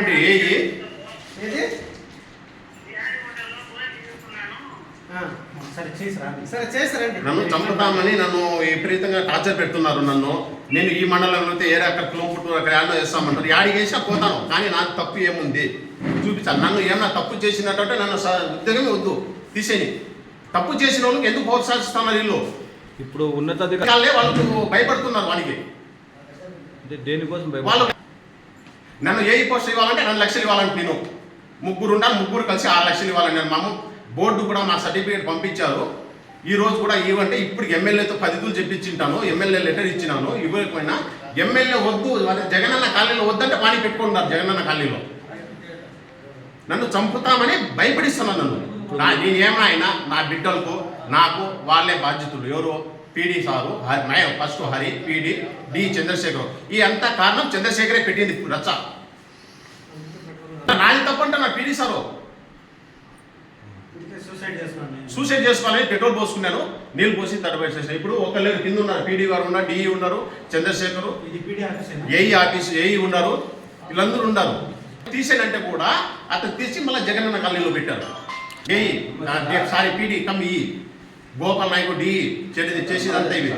అంటే ఏది? సరే నన్ను చంపుతామని నన్ను విపరీతంగా టార్చర్ పెడుతున్నారు నన్ను. నేను ఈ మండలంలో అయితే ఏరే అక్కడ కిలోమీటర్ అక్కడ యాడో వేస్తామంటారు యాడికి వేసినా పోతాను కానీ నాకు తప్పు ఏముంది? చూపించాలి. నన్ను ఏమన్నా తప్పు చేసినట్టు నన్ను స- ఉద్యోగమే వద్దు. తీసేని తప్పు చేసిన వాళ్ళకి ఎందుకు ప్రోత్సహిస్తున్నారు వీళ్ళు? ఇప్పుడు వాళ్ళే వాళ్ళకు భయపడుతున్నారు వానికి అంటే దేనికోసం భయపడ- వాళ్ళు నన్ను ఏ పోస్ట్ ఇవ్వాలంటే రెండు లక్షలు ఇవ్వాలంటే నేను. ముగ్గురు ఉండాలి ముగ్గురు కలిసి ఆరు లక్షలు ఇవ్వాలని నేను మా బోర్డు కూడా మా సర్టిఫికేట్ పంపించారు. ఈ రోజు కూడా ఇవ్వంటే ఇప్పుడు ఎమ్మెల్యేతో పదితులు చెప్పించింటాను. ఎమ్మెల్యే లెటర్ ఇచ్చినాను. ఇవ్వకపోయినా ఎమ్మెల్యే వద్దు అదే జగనన్న ఖాళీలో వద్దంటే పానీ పెట్టుకుంటారు జగనన్న ఖాళీలో నన్ను చంపుతామని భయపడిస్తున్నాను నన్ను. నా నేనేమైనా నా బిడ్డలకు నాకు వాళ్ళే బాధ్యతలు. ఎవరో? PD sir Hari my first Hari PD D Chandrashekar. ఈ అంతా కారణం చంద్రశేఖరే పెట్టింది రచ్చ. నాది తప్పంటే నా పీడి సారు. సూసైడ్ చేసుకోవాలని పెట్రోల్ పోసుకున్నాను నీళ్ళు పోసి తడబెట్టేసాను ఇప్పుడు ఒకళ్ళు కింద ఉన్నారు పీడీ గారు ఉన్నారు డిఈ ఉన్నారు చంద్రశేఖరు? ఏఈ ఆఫీస్ ఏఈ ఉన్నారు వీళ్ళందరూ ఉన్నారు. తీసేనంటే కూడా అతను తీసి మళ్ళీ జగనన్న కాలనీలో పెట్టారు. ఏఈ సారీ పీడీ కమ్ ఈ. గోపాల్ నాయకు డిఈ చేసేది చేసేదంతా ఇవి